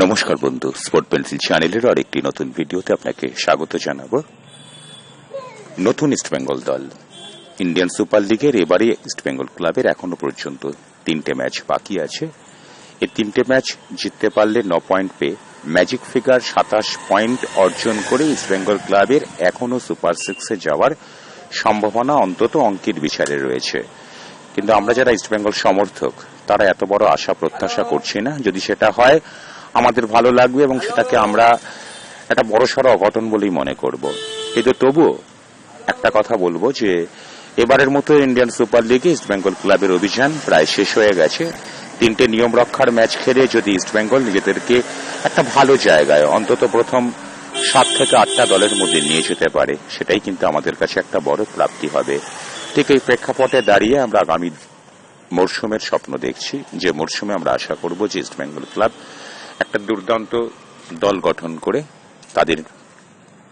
নমস্কার বন্ধু, sport pencil চ্যানেলের আরেকটি নতুন ভিডিওতে আপনাকে স্বাগত জানাব। নতুন ইস্টবেঙ্গল দল, ইন্ডিয়ান সুপার লিগের এবারে ইস্টবেঙ্গল ক্লাবের এখনও পর্যন্ত তিনটে ম্যাচ বাকি আছে। এই তিনটে ম্যাচ জিততে পারলে ন পয়েন্ট পেয়ে ম্যাজিক ফিগার সাতাশ পয়েন্ট অর্জন করে ইস্টবেঙ্গল ক্লাবের এখনও সুপার সিক্সে যাওয়ার সম্ভাবনা অন্তত অঙ্কের বিচারে রয়েছে। কিন্তু আমরা যারা ইস্টবেঙ্গল সমর্থক, তারা এত বড় আশা প্রত্যাশা করছি না। যদি সেটা হয় আমাদের ভালো লাগবে এবং সেটাকে আমরা একটা বড়সড় অঘটন বলেই মনে করব। কিন্তু তবুও একটা কথা বলব যে, এবারের মতো ইন্ডিয়ান সুপার লিগে ইস্টবেঙ্গল ক্লাবের অভিযান প্রায় শেষ হয়ে গেছে। তিনটে নিয়ম রক্ষার ম্যাচ খেলে যদি ইস্টবেঙ্গল নিজেদেরকে একটা ভালো জায়গায়, অন্তত প্রথম সাত থেকে আটটা দলের মধ্যে নিয়ে যেতে পারে, সেটাই কিন্তু আমাদের কাছে একটা বড় প্রাপ্তি হবে। ঠিক এই প্রেক্ষাপটে দাঁড়িয়ে আমরা আগামী মরশুমের স্বপ্ন দেখছি। যে মরশুমে আমরা আশা করব যে ইস্টবেঙ্গল ক্লাব একটা দুর্দান্ত দল গঠন করে তাদের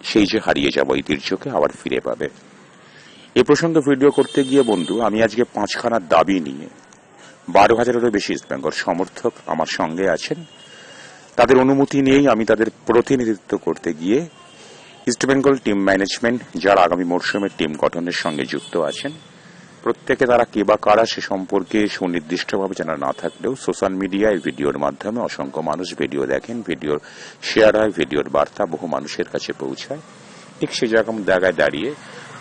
সেই যে হারিয়ে যাওয়া ঐতিহ্যকে আবার ফিরে পাবে। এ প্রসঙ্গে ভিডিও করতে গিয়ে বন্ধু, আমি আজকে পাঁচখানা দাবি নিয়ে, বারো হাজারেরও বেশি ইস্ট বেঙ্গল সমর্থক আমার সঙ্গে আছেন। তাদের অনুমতি নিয়েই আমি তাদের প্রতিনিধিত্ব করতে গিয়ে ইস্টবেঙ্গল টিম ম্যানেজমেন্ট যারা আগামী মরশুমের টিম গঠনের সঙ্গে যুক্ত আছেন প্রত্যেকে তারা কে বা কারা সে সম্পর্কে সুনির্দিষ্টভাবে জানা না থাকলেও সোশ্যাল মিডিয়ায় ভিডিওর মাধ্যমে অসংখ্য মানুষ ভিডিও দেখেন, ভিডিওর শেয়ার হয়, ভিডিওর বার্তা বহু মানুষের কাছে পৌঁছায়। ঠিক সে রকম জায়গায় দাঁড়িয়ে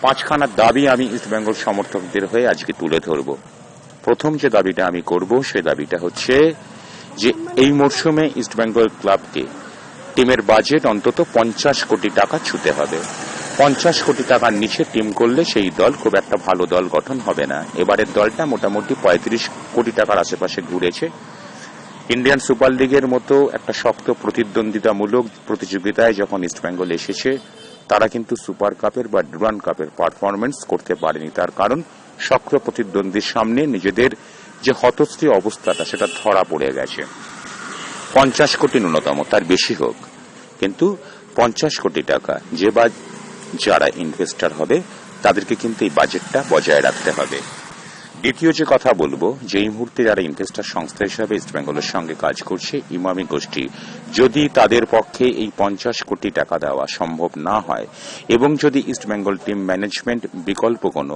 পাঁচখানা দাবি আমি ইস্টবেঙ্গল সমর্থকদের হয়ে আজকে তুলে ধরব। প্রথম যে দাবিটা আমি করব সে দাবিটা হচ্ছে যে এই মরশুমে ইস্টবেঙ্গল ক্লাবকে টিমের বাজেট অন্তত পঞ্চাশ কোটি টাকা ছুতে হবে। পঞ্চাশ কোটি টাকার নিচে টিম করলে সেই দল খুব একটা ভালো দল গঠন হবে না। এবারের দলটা মোটামুটি পঁয়ত্রিশ কোটি টাকার আশেপাশে ঘুরেছে। ইন্ডিয়ান সুপার লিগের মতো একটা শক্ত প্রতিদ্বন্দ্বিতামূলক প্রতিযোগিতায় যখন ইস্টবেঙ্গল এসেছে, তারা কিন্তু সুপার কাপের বা ডুরান কাপের পারফরমেন্স করতে পারেনি। তার কারণ শক্ত প্রতিদ্বন্দ্বীর সামনে নিজেদের যে হতশ্রী অবস্থাটা, সেটা ধরা পড়ে গেছে। পঞ্চাশ কোটি ন্যূনতম, তার বেশি হোক। কিন্তু পঞ্চাশ কোটি টাকা, যে বা যারা ইনভেস্টর হবে, তাদেরকে কিন্তু এই বাজেটটা বজায় রাখতে হবে। দ্বিতীয় যে কথা বলব যে এই মুহূর্তে যারা ইনভেস্টর সংস্থা হিসাবে ইস্টবেঙ্গলের সঙ্গে কাজ করছে, ইমামি গোষ্ঠী, যদি তাদের পক্ষে এই পঞ্চাশ কোটি টাকা দেওয়া সম্ভব না হয়, এবং যদি ইস্টবেঙ্গল টিম ম্যানেজমেন্ট বিকল্প কোনো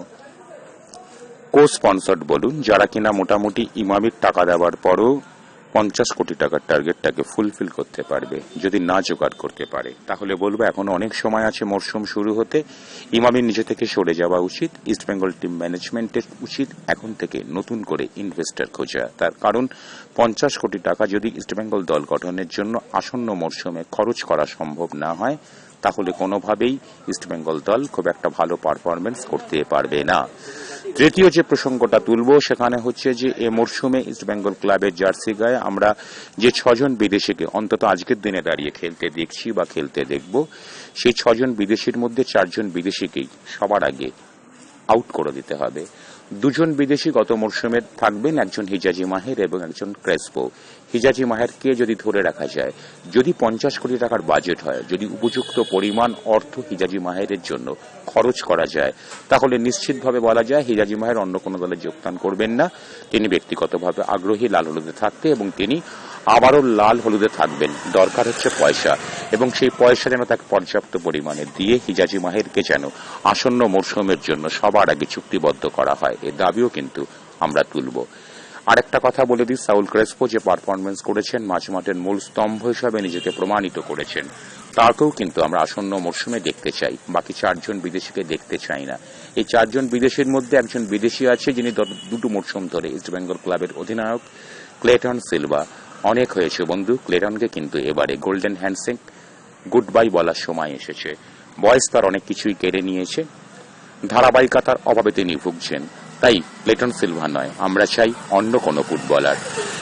কো স্পন্সর্ড বলুন, যারা কিনা মোটামুটি ইমামির টাকা দেওয়ার পরও পঞ্চাশ কোটি টাকার টার্গেটটাকে ফুলফিল করতে পারবে, যদি না জোগাড় করতে পারে। তাহলে বলব, এখনও অনেক সময় আছে মরশুম শুরু হতে। ইমামির নিজে থেকে সরে যাওয়া উচিত ইস্টবেঙ্গল টিম ম্যানেজমেন্টের উচিত, এখন থেকে নতুন করে ইনভেস্টর খোঁজা। তার কারণ, পঞ্চাশ কোটি টাকা যদি ইস্টবেঙ্গল দল গঠনের জন্য আসন্ন মরশুমে খরচ করা সম্ভব না হয়, তাহলে কোনোভাবেই ইস্টবেঙ্গল দল খুব একটা ভালো পারফরমেন্স করতে পারবে না। তৃতীয় যে প্রসঙ্গটা তুলব, সেখানে হচ্ছে যে এ মরশুমে ইস্টবেঙ্গল ক্লাবের জার্সি গায়ে আমরা যে ছজন বিদেশিকে, অন্তত আজকের দিনে দাঁড়িয়ে খেলতে দেখছি বা খেলতে দেখব, সেই ছজন বিদেশির মধ্যে চারজন বিদেশিকেই সবার আগে আউট করে দিতে হবে। দুজন বিদেশি গত মরশুমে থাকবেন, একজন হিজাজি মাহের এবং একজন ক্রেসপো। হিজাজি মাহেরকে যদি ধরে রাখা যায়? যদি পঞ্চাশ কোটি টাকার বাজেট হয়, যদি উপযুক্ত পরিমাণ অর্থ হিজাজি মাহেরের জন্য খরচ করা যায়, তাহলে নিশ্চিতভাবে বলা যায় হিজাজি মাহের অন্য কোনো দলে যোগদান করবেন না। তিনি ব্যক্তিগতভাবে আগ্রহী লাল হলুদে থাকতে এবং তিনি আবারও লাল হলুদে থাকবেন। দরকার হচ্ছে পয়সা। এবং সেই পয়সা যেন তাকে পর্যাপ্ত পরিমাণে দিয়ে হিজাজি মাহেরকে যেন আসন্ন মরশুমের জন্য সবার আগে চুক্তিবদ্ধ করা হয়। এ দাবিও কিন্তু আমরা তুলব। আরেকটা কথা বলে দিই, সাউল ক্রেসপো যে পারফরমেন্স করেছেন, মাঝ মাঠের মূল স্তম্ভ হিসাবে নিজেকে প্রমাণিত করেছেন। তাকেও কিন্তু আমরা আসন্ন মরশুমে দেখতে চাই। বাকি চারজন বিদেশিকে দেখতে চাই না। এই চারজন বিদেশির মধ্যে একজন বিদেশি আছে, যিনি দুটো মরশুম ধরে ইস্টবেঙ্গল ক্লাবের অধিনায়ক ক্লেটন সিলভা। অনেক হয়েছে বন্ধু। ক্লেটনকে কিন্তু এবারে গোল্ডেন হ্যান্ডসেক গুড বাই বলার সময় এসেছে। বয়স তার অনেক কিছুই কেড়ে নিয়েছে। ধারাবাহিকতার অভাবে তিনি ভুগছেন। তাই প্লেটন সিলভা নয়, আমরা চাই অন্য কোনো ফুটবলার।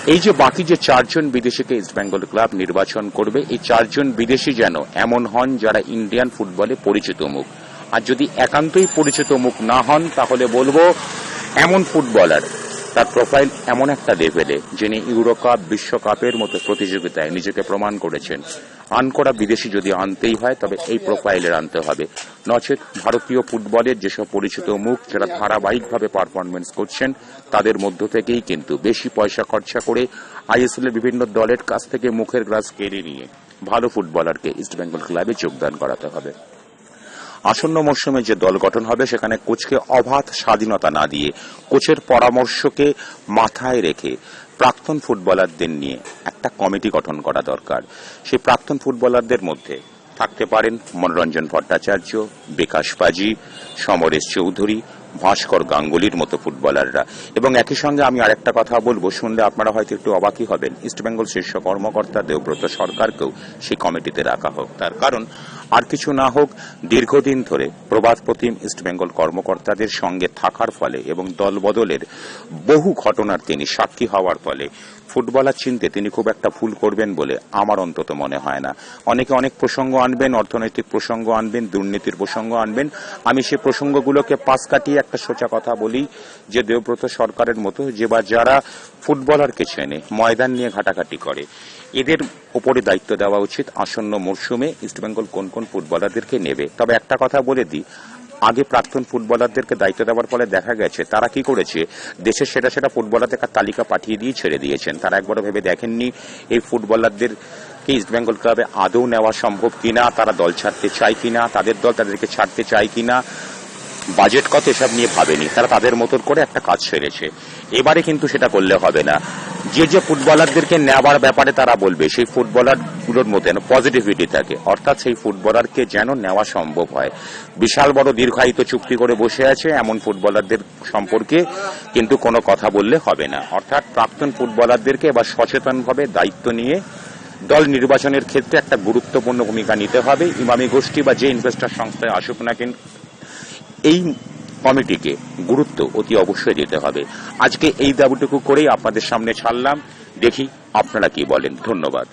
এই যে বাকি যে চারজন বিদেশিকে ইস্টবেঙ্গল ক্লাব নির্বাচন করবে, এই চারজন বিদেশি যেন এমন হন যারা ইন্ডিয়ান ফুটবলে পরিচিত মুখ। আর যদি একান্তই পরিচিত মুখ না হন, তাহলে বলব, এমন ফুটবলার তার প্রোফাইল এমন একটা লেভেলে যিনি ইউরোকাপ বিশ্বকাপের মতো প্রতিযোগিতায় নিজেকে প্রমাণ করেছেন। আনকরা বিদেশি যদি আনতেই হয়, তবে এই প্রোফাইলের আনতে হবে। নচেত ভারতীয় ফুটবলের যেসব পরিচিত মুখ, যারা ধারাবাহিকভাবে পারফরমেন্স করছেন, তাদের মধ্য থেকেই কিন্তু বেশি পয়সা খরচা করে আইএসএল এর বিভিন্ন দলের কাছ থেকে মুখের গ্রাস কেড়ে নিয়ে ভালো ফুটবলারকে ইস্টবেঙ্গল ক্লাবে যোগদান করাতে হবে। আসন্ন মরশুমে যে দল গঠন হবে, সেখানে কোচকে অবাধ স্বাধীনতা না দিয়ে কোচের পরামর্শকে মাথায় রেখে প্রাক্তন ফুটবলারদের নিয়ে একটা কমিটি গঠন করা দরকার। সেই প্রাক্তন ফুটবলারদের মধ্যে থাকতে পারেন মনোরঞ্জন ভট্টাচার্য, বিকাশ পাজি, সমরেশ চৌধুরী, ভাস্কর গাঙ্গুলির মতো ফুটবলাররা। এবং একই সঙ্গে আমি আরেকটা কথা বলব, শুনলে আপনারা হয়তো একটু অবাকই হবেন। ইস্টবেঙ্গল শীর্ষ কর্মকর্তা দেবব্রত সরকারকেও সেই কমিটিতে রাখা হোক। তার কারণ আর কিছু না হোক, দীর্ঘদিন ধরে প্রবাদ প্রতিম ইস্টবেঙ্গল কর্মকর্তাদের সঙ্গে থাকার ফলে এবং দলবদলের বহু ঘটনার তিনি সাক্ষী হওয়ার ফলে ফুটবলার চিনতে তিনি খুব একটা ভুল করবেন বলে আমার অন্তত মনে হয় না। অনেকে অনেক প্রসঙ্গ আনবেন, অর্থনৈতিক প্রসঙ্গ আনবেন, দুর্নীতির প্রসঙ্গ আনবেন। আমি সে প্রসঙ্গগুলোকে পাশ কাটিয়ে একটা সোজা কথা বলি যে দেবব্রত সরকারের মতো যে বা যারা ফুটবলারকে চেনে, ময়দান নিয়ে ঘাটাঘাটি করে, এদের উপরে দায়িত্ব দেওয়া উচিত আসন্ন মরশুমে ইস্টবেঙ্গল কোন কোন ফুটবলারদেরকে নেবে। তবে একটা কথা বলে দিই, আগে প্রাক্তন ফুটবলারদেরকে দায়িত্ব দেওয়ার ফলে দেখা গেছে, তারা কি করেছে দেশের সেরা সেরা ফুটবলারদের তালিকা পাঠিয়ে দিয়ে ছেড়ে দিয়েছেন। তারা একবারও ভেবে দেখেননি, এই ফুটবলারদের ইস্টবেঙ্গল ক্লাবে আদৌ নেওয়া সম্ভব কিনা, তারা দল ছাড়তে চায় কিনা, তাদের দল তাদেরকে ছাড়তে চায় কিনা, বাজেট কত এসব নিয়ে ভাবেনি। তারা তাদের মতন করে একটা কাজ সেরেছে। এবারে কিন্তু সেটা করলে হবে না। যে যে ফুটবলারদেরকে নেওয়ার ব্যাপারে তারা বলবে, সেই ফুটবলারগুলোর মধ্যে পজিটিভিটি থাকে। অর্থাৎ সেই ফুটবলারকে যেন নেওয়া সম্ভব হয়। বিশাল বড় দীর্ঘায়িত চুক্তি করে বসে আছে এমন ফুটবলারদের সম্পর্কে, কিন্তু কোনো কথা বললে হবে না। অর্থাৎ প্রাক্তন ফুটবলারদেরকে এবার সচেতনভাবে দায়িত্ব নিয়ে দল নির্বাচনের ক্ষেত্রে একটা গুরুত্বপূর্ণ ভূমিকা নিতে হবে। ইমামি গোষ্ঠী বা যে ইনভেস্টর সংস্থায় আসুক না এই কমিটিকে গুরুত্ব অতি অবশ্যই দিতে হবে। আজকে এই দাবিটুকু করেই আপনাদের সামনে ছাড়লাম। দেখি আপনারা কি বলেন। ধন্যবাদ।